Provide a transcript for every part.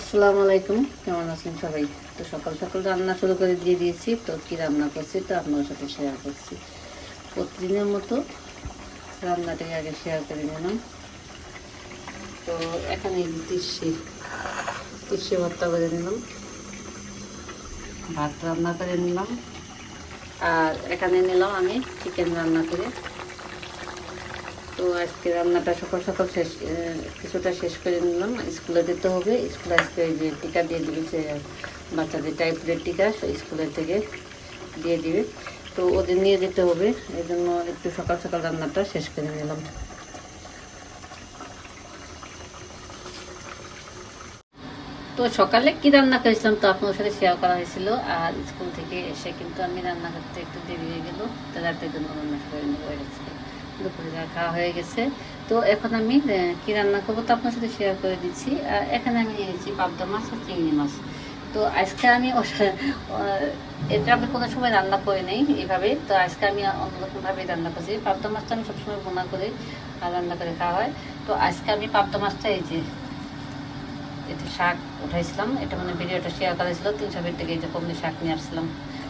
আসসালামু আলাইকুম। কেমন আছেন সবাই? তো সকাল সকাল রান্না শুরু করে দিয়ে দিয়েছি। তো কি রান্না করছি তো আপনার সাথে শেয়ার করছি। প্রতিদিনের মতো রান্নাটাকে আগে শেয়ার করে নিলাম। তো এখানে তিসি তিসি ভর্তা করে নিলাম। ভাত রান্না করে নিলাম। আর এখানে নিলাম আমি চিকেন রান্না করে। তো আজকে রান্নাটা সকাল সকাল শেষ কিছুটা শেষ করে নিলাম। স্কুলে দিতে হবে। স্কুলে আজকে ওই যে টিকা দিয়ে দিয়েছে বাচ্চাদের টাইফয়েড টিকা স্কুলের থেকে দিয়ে দিবে। তো ওদের নিয়ে যেতে হবে। এই জন্য একটু সকাল সকাল রান্নাটা শেষ করে নিলাম। তো সকালে কি রান্না করেছিলাম তো আপনার সাথে শেয়ার করা হয়েছিল। আর স্কুল থেকে এসে কিন্তু আমি রান্না করতে একটু দেরি হয়ে গেল। তো রাতের জন্য রান্না করে নেব দুপুরে খাওয়া হয়ে গেছে। তো এখন আমি কি রান্না করব তো আপনার সাথে শেয়ার করে দিচ্ছি। আর এখানে আমি নিয়েছি পাবদা মাছ আর চিংড়ি মাছ। তো আজকে আমি এটা আমি কোনো সময় রান্না করে নেই এইভাবে। তো আজকে আমি অন্যরকমভাবে রান্না করছি। পাবদা মাছটা আমি সবসময় বোনা করে আর রান্না করে খাওয়া হয়। তো আজকে আমি পাবদা মাছটা এই যে এতে শাক উঠাইছিলাম। এটা মানে ভিডিওটা শেয়ার করেছিল তিনশো ফিট থেকে এই যে কমনি শাক নিয়ে আসছিলাম।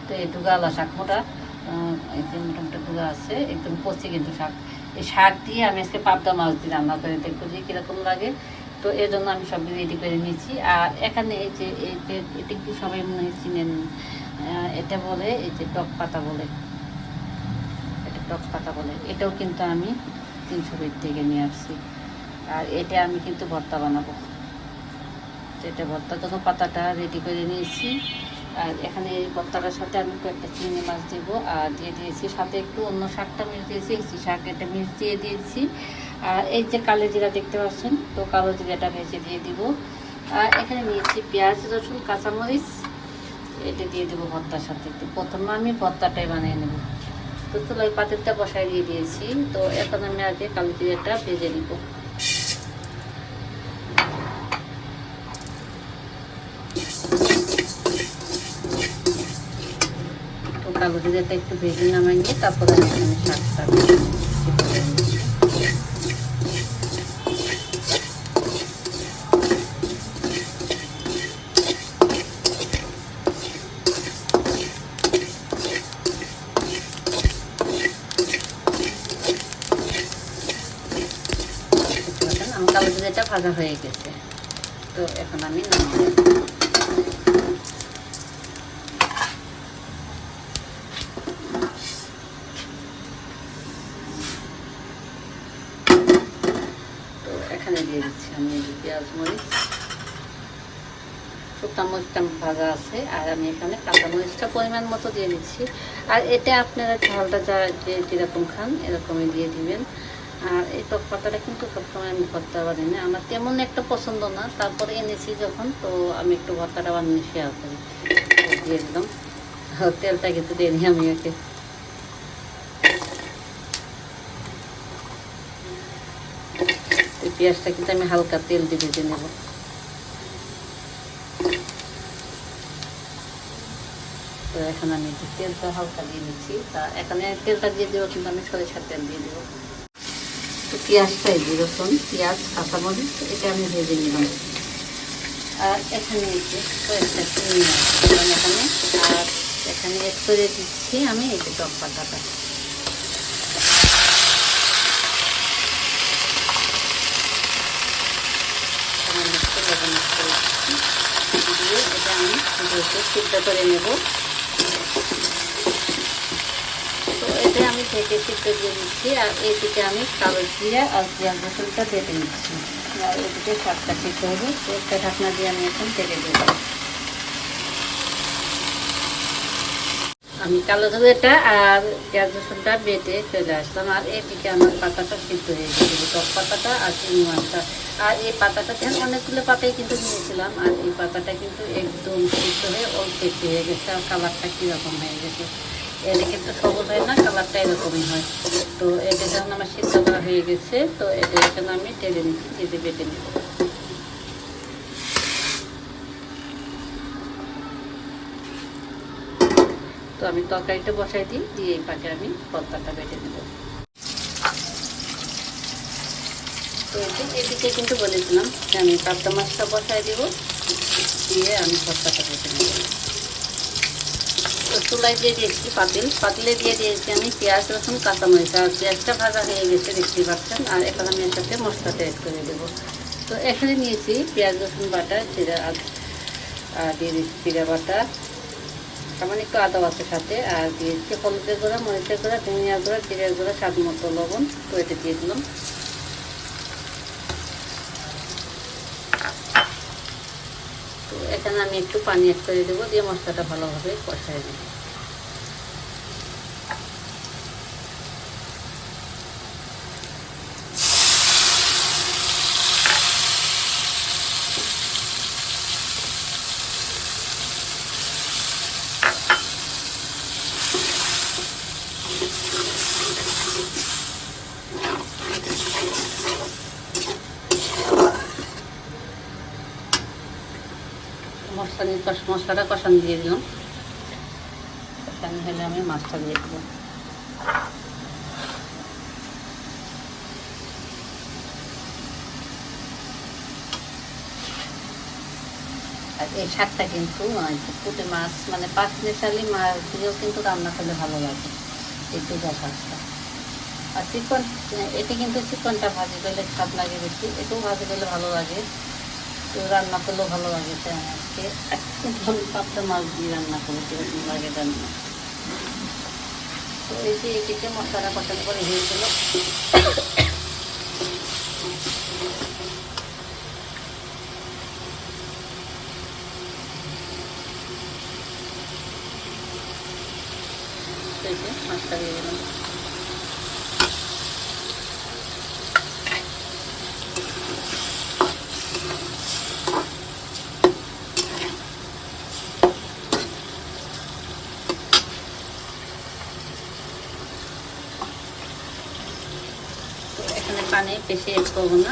তো এই ডুগালা শাক মোটা। এই যে মোটামুটি ডুগা আছে, একদম কচি কিন্তু শাক। এই শাক দিয়ে আমি আজকে পাবদা মাছ দিয়ে রান্না করে দেখব যে কীরকম লাগে। তো এর জন্য আমি সব রেডি করে নিয়েছি। আর এখানে এই যে এটা কি সবাই মনে হয় চিনেন? এটা বলে, এই যে টক পাতা বলে। এটা টক পাতা বলে। এটাও কিন্তু আমি তিনশো ফিট থেকে নিয়ে আসছি। আর এটা আমি কিন্তু ভর্তা বানাবো। এটা ভর্তার জন্য পাতাটা রেডি করে নিয়েছি। আর এখানে ভর্তাটার সাথে আমি কয়েকটা চিংড়ি মাছ দেবো, আর দিয়ে দিয়েছি সাথে একটু অন্য শাকটা মিশ দিয়েছি, এই শাক এটা মিশ দিয়ে দিয়েছি। আর এই যে কালো জিরা দেখতে পাচ্ছেন, তো কালো জিরাটা ভেজে দিয়ে দিব। আর এখানে নিয়েছি পেঁয়াজ, রসুন, কাঁচামরিচ, এটা দিয়ে দেবো ভর্তার সাথে তো প্রথমে আমি ভর্তাটাই বানিয়ে নেব। তো চুলাই পাতিলটা বসাই দিয়ে দিয়েছি, তো এখন আমি আগে কালো জিরাটা ভেজে নিব। তো কালো একটু ভেজে নামাই নিয়ে তারপরে আমি শাকটা পাচ্ছেন, আমার ভাজা হয়ে গেছে তো এখন আমি নামিয়ে নেব। তো এখানে দিয়ে দিচ্ছি আমি এই পেঁয়াজ মরিচ শুকনা মরিচটা ভাজা আছে আর আমি এখানে কাঁচা মরিচটা পরিমাণ মতো দিয়ে দিচ্ছি আর এটা আপনারা ঝালটা যা যে যেরকম খান এরকমই দিয়ে দিবেন আর এই টক পাতাটা কিন্তু সবসময় আমি ভর্তা বানাই না আমার তেমন একটা পছন্দ না তারপরে এনেছি যখন তো আমি একটু ভর্তাটা বানিয়ে শেয়ার করি দিয়ে দিলাম। তেলটা কিন্তু দিয়ে দিই আমি একে পেঁয়াজটা কিন্তু আমি হালকা তেল দিয়ে ভেজে নেব। তো এখন আমি তেলটা হালকা দিয়ে নিচ্ছি, তা এখানে তেলটা দিয়ে দেবো কিন্তু আমি সরিষার তেল দিয়ে দেবো। তো পেঁয়াজটা এই যে রসুন, পেঁয়াজ, কাঁচামরিচ, এটা আমি ভেজে নিলাম। আর এখানে এখানে, আর এখানে করে দিচ্ছি আমি এই যে টক পাতাটা সামান্য একটু লবণ add করে দিচ্ছি। দিয়ে এটা আমি একটু সিদ্ধ করে নেব। তো এটা আমি থেকে সিদ্ধ দিয়ে দিচ্ছি, আর এদিকে আমি কালো জিরা আর পেঁয়াজ রসুনটা বেটে নিচ্ছি। আর এদিকে শাকটা সিদ্ধ হবে একটা ঢাকনা দিয়ে আমি এখন ঢেকে দেবো। আমি কালো ধরেটা আর পেঁয়াজ রসুনটা বেটে চলে আসলাম। আর এদিকে আমার পাতাটা সিদ্ধ হয়ে গেছে, টক পাতাটা আর চিংড়ি মাছটা। আর এই পাতাটা যেন অনেকগুলো পাতাই কিন্তু নিয়েছিলাম। আর এই পাতাটা কিন্তু একদম সিদ্ধ হয়ে অল্প একটু হয়ে গেছে, আর কালারটা কীরকম হয়ে গেছে? এর কিন্তু সবুজ হয় না, কালারটা এরকমই হয়। তো এটা যখন আমার সিদ্ধ করা হয়ে গেছে, তো এটা এখানে আমি টেলে নিচ্ছি যেতে বেটে নেব তো আমি তরকারিটা বসাই দিই, দিয়ে এই পাকে আমি পদ্মাটা বেটে নেব। তো এদিকে কিন্তু বলেছিলাম যে আমি পাবদা মাছটা বসাই দেবো, দিয়ে আমি ভর্তাটা ভেজে নেব। তো চুলায় দিয়ে দিয়েছি পাতিল। পাতিলে দিয়ে দিয়েছি আমি পেঁয়াজ, রসুন, কাঁচামরিচ। আর পেঁয়াজটা ভাজা হয়ে গেছে, দেখতেই পাচ্ছেন। আর এখন আমি এর সাথে মশলাটা অ্যাড করে দেবো। তো এখানে নিয়েছি পেঁয়াজ, রসুন বাটা, জিরা আর দিয়ে দিচ্ছি জিরা বাটা। সামান্য একটু আদা বাটার সাথে, আর দিয়েছি হলুদের গুঁড়া, মরিচের গুঁড়া, ধনিয়া গুঁড়া, জিরের গুঁড়া, স্বাদ মতো লবণ তো দিয়ে দিলাম। তো এখানে আমি একটু পানি অ্যাড করে দেবো, দিয়ে মশলাটা ভালোভাবে কষাই দেবো মশলা নিয়ে কষ মশলাটা কষানো দিয়ে দিলাম। কষানো হলে আমি মাছটা দিয়ে দেবো। আর এই শাকটা কিন্তু আহ, পুঁটি মাছ মানে পাঁচ মিশালি মাছ দিয়েও কিন্তু রান্না করলে ভালো লাগে এই দুধা শাকটা। আর চিকন এটি কিন্তু চিকনটা ভাজি করলে স্বাদ লাগে বেশি এটাও ভাজি করলে ভালো লাগে। তো রান্না করলেও ভালো লাগে, তাই আমি আজকে একদম পাবদা মাছ দিয়ে রান্না করব কীরকম লাগে রান্না তো এই যে এটিকে মশলাটা কষানো করে হয়ে যে মাছটা দিয়ে দিলাম। বেশি এড করব না।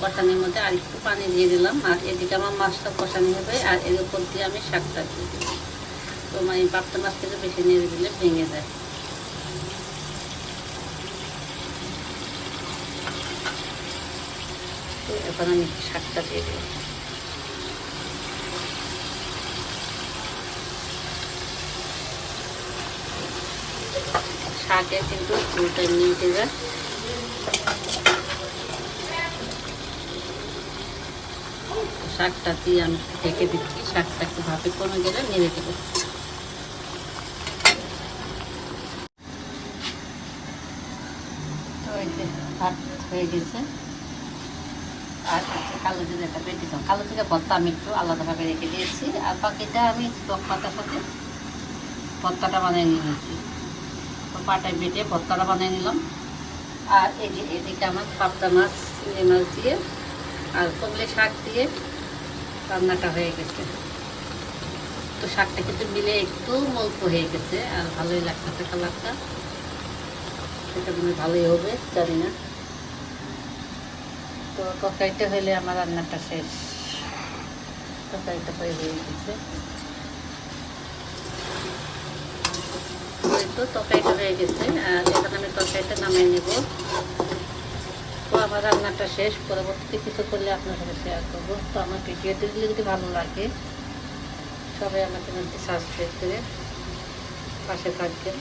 কষানির মধ্যে আর একটু পানি দিয়ে দিলাম। আর এদিকে আমার মাছটা কষানি হবে, আর এর উপর দিয়ে আমি শাকটা দিয়ে দিই তো মানে পাপ্তা মাছ থেকে বেশি নেড়ে দিলে ভেঙে যায়। তো এখন আমি শাকটা দিয়ে দিলাম। শাকে কিন্তু ফুলটা নিয়ে যায় শাকটা দিয়ে আমি ঢেকে দিচ্ছি শাকটা একটু ভাপে কমে গেলে নেড়ে দেবো। তো যে ভাত হয়ে গেছে। আর কালো বেটে কালো আমি একটু আলাদাভাবে রেখে দিয়েছি। আর আমি বানিয়ে নিয়েছি। তো পাটায় বেটে বানিয়ে নিলাম। আর এই যে এদিকে আমার পাবদা মাছ, চিংড়ি মাছ দিয়ে আর কমলে শাক দিয়ে রান্নাটা হয়ে গেছে। তো শাকটা কিন্তু মিলে একটু মল্প হয়ে গেছে, আর ভালোই লাগতেছে কালারটা। সেটা মনে ভালোই হবে, জানি না। তো তরকারিটা হলে আমার রান্নাটা শেষ। তরকারিটা হয়ে হয়ে গেছে। তো তরকারিটা হয়ে গেছে, আর এখন আমি তরকারিটা নামিয়ে নেব। আমার রান্নাটা শেষ, পরবর্তীতে কিছু করলে আপনার সাথে শেয়ার করব। তো আমার ভিডিওটি যদি ভালো লাগে, সবাই আমার চ্যানেলটি সাবস্ক্রাইব করে পাশে থাকবেন।